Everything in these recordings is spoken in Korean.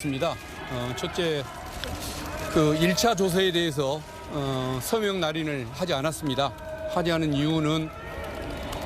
있습니다. 어, 첫째, 그 1차 조사에 대해서 어, 서명 날인을 하지 않았습니다. 하지 않은 이유는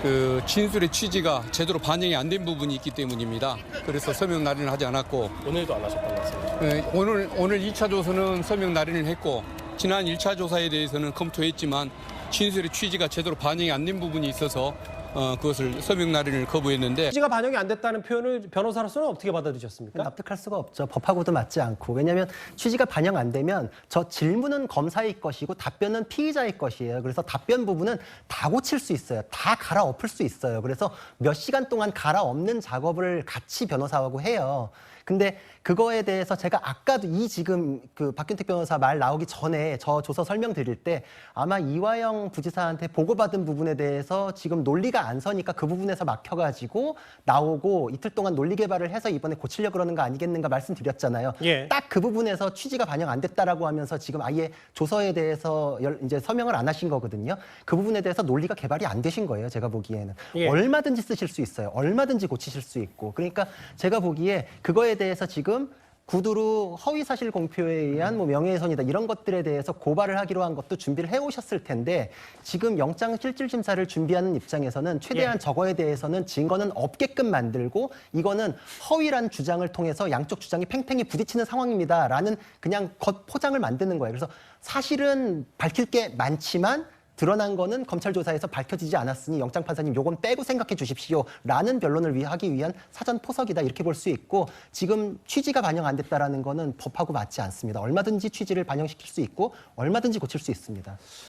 그 진술의 취지가 제대로 반영이 안 된 부분이 있기 때문입니다. 그래서 서명 날인을 하지 않았고 오늘도 안 하셨던 것 같습니다. 에, 오늘 오늘 2차 조사는 서명 날인을 했고 지난 1차 조사에 대해서는 검토했지만 진술의 취지가 제대로 반영이 안 된 부분이 있어서 어, 그것을 서명 날인을 거부했는데 취지가 반영이 안 됐다는 표현을 변호사로서는 어떻게 받아들이셨습니까? 납득할 수가 없죠. 법하고도 맞지 않고. 왜냐하면 취지가 반영 안 되면 저 질문은 검사의 것이고 답변은 피의자의 것이에요. 그래서 답변 부분은 다 고칠 수 있어요. 다 갈아엎을 수 있어요. 그래서 몇 시간 동안 갈아엎는 작업을 같이 변호사하고 해요. 근데 그거에 대해서 제가 아까도 이 지금 그 박균택 변호사 말 나오기 전에 저 조서 설명 드릴 때 아마 이화영 부지사한테 보고받은 부분에 대해서 지금 논리가 안 서니까 그 부분에서 막혀가지고 나오고 이틀 동안 논리 개발을 해서 이번에 고치려고 그러는 거 아니겠는가 말씀드렸잖아요. 예. 딱 그 부분에서 취지가 반영 안 됐다라고 하면서 지금 아예 조서에 대해서 열- 이제 서명을 안 하신 거거든요. 그 부분에 대해서 논리가 개발이 안 되신 거예요. 제가 보기에는 예. 얼마든지 쓰실 수 있어요. 얼마든지 고치실 수 있고. 그러니까 제가 보기에 그거에 대해서 지금 구두로 허위 사실 공표에 의한 뭐 명예훼손이다 이런 것들에 대해서 고발을 하기로 한 것도 준비를 해 오셨을 텐데 지금 영장 실질 심사를 준비하는 입장에서는 최대한 예. 저거에 대해서는 증거는 없게끔 만들고 이거는 허위란 주장을 통해서 양쪽 주장이 팽팽히 부딪히는 상황입니다라는 그냥 겉 포장을 만드는 거예요. 그래서 사실은 밝힐 게 많지만 드러난 거는 검찰 조사에서 밝혀지지 않았으니 영장 판사님 요건 빼고 생각해 주십시오라는 변론을 위- 하기 위한 사전 포석이다 이렇게 볼 수 있고 지금 취지가 반영 안 됐다라는 거는 법하고 맞지 않습니다. 얼마든지 취지를 반영시킬 수 있고 얼마든지 고칠 수 있습니다.